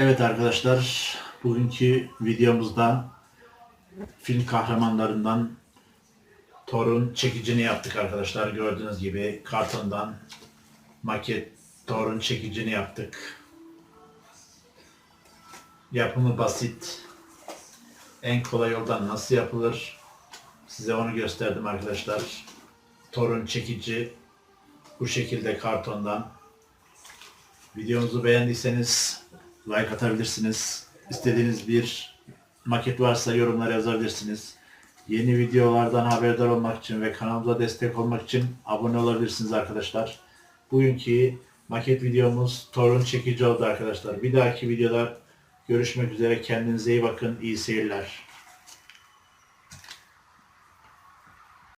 Evet arkadaşlar, bugünkü videomuzda film kahramanlarından Thor'un çekicini yaptık arkadaşlar. Gördüğünüz gibi kartondan maket Thor'un çekicini yaptık. Yapımı basit. En kolay yoldan nasıl yapılır? Size onu gösterdim arkadaşlar. Thor'un çekici bu şekilde kartondan. Videomuzu beğendiyseniz like atabilirsiniz. İstediğiniz bir maket varsa yorumlara yazabilirsiniz. Yeni videolardan haberdar olmak için ve kanalımıza destek olmak için abone olabilirsiniz arkadaşlar. Bugünkü maket videomuz torun çekici oldu arkadaşlar. Bir dahaki videoda görüşmek üzere. Kendinize iyi bakın. İyi seyirler.